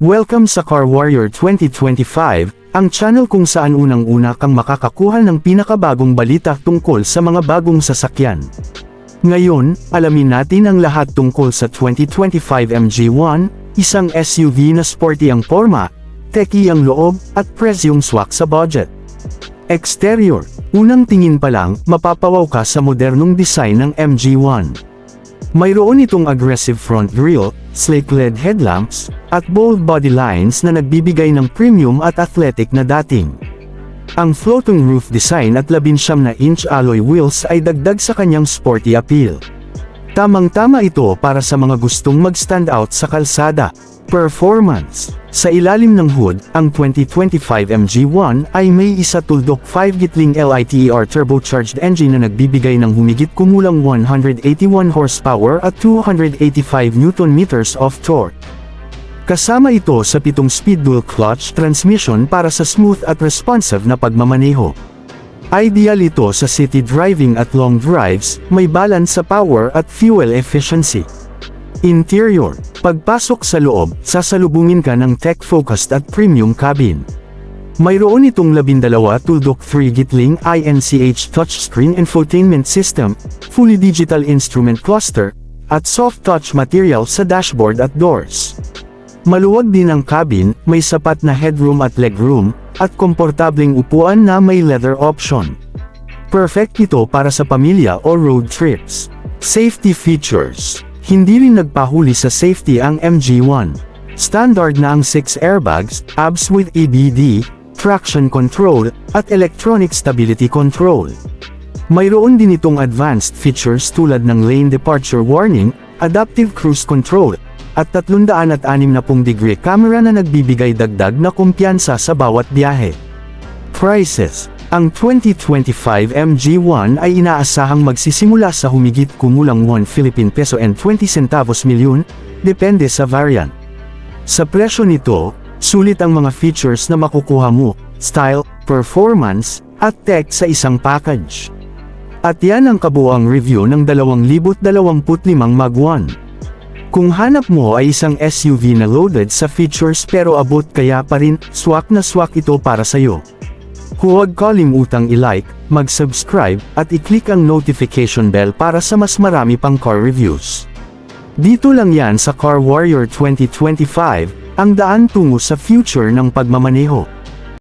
Welcome sa Car Warrior 2025, ang channel kung saan unang-una kang makakakuha ng pinakabagong balita tungkol sa mga bagong sasakyan. Ngayon, alamin natin ang lahat tungkol sa 2025 MG1, isang SUV na sporty ang forma, techy ang loob, at presyong swak sa budget. Exterior, unang tingin pa lang, mapapawaw ka sa modernong design ng MG1. Mayroon itong aggressive front grille, slate LED headlamps, at bold body lines na nagbibigay ng premium at athletic na dating. Ang floating roof design at 19 na inch alloy wheels ay dagdag sa kanyang sporty appeal. Tamang-tama ito para sa mga gustong mag-stand out sa kalsada. Performance Sa ilalim ng hood, ang 2025 MG1 ay may isa tuldok 5 gitling LITER turbocharged engine na nagbibigay ng humigit kumulang 181 horsepower at 285 Nm of torque. Kasama ito sa pitong speed dual clutch transmission para sa smooth at responsive na pagmamaneho. Ideal ito sa city driving at long drives, may balance sa power at fuel efficiency. Interior, pagpasok sa loob, sasalubungin ka ng tech-focused at premium cabin. Mayroon itong labindalawa tuldok 3 gitling INCH touchscreen infotainment system, fully digital instrument cluster, at soft touch material sa dashboard at doors. Maluwag din ang cabin, may sapat na headroom at legroom, at komportableng upuan na may leather option. Perfect ito para sa pamilya o road trips. Safety features. Hindi rin nagpahuli sa safety ang MG1. Standard na ang 6 airbags, ABS with EBD, traction control, at electronic stability control. Mayroon din itong advanced features tulad ng lane departure warning, adaptive cruise control, at 360 degree camera na nagbibigay dagdag na kumpiyansa sa bawat biyahe. Prices Ang 2025 MG1 ay inaasahang magsisimula sa humigit kumulang 1 Philippine Peso and 20 centavos milyon, depende sa variant. Sa presyo nito, sulit ang mga features na makukuha mo, style, performance, at tech sa isang package. At yan ang kabuang review ng 2025 Mag 1. Kung hanap mo ay isang SUV na loaded sa features pero abot kaya pa rin, swak na swak ito para sa'yo. Huwag kalimutang i-like, mag-subscribe, at i-click ang notification bell para sa mas marami pang car reviews. Dito lang yan sa Car Warrior 2025, ang daan tungo sa future ng pagmamaneho.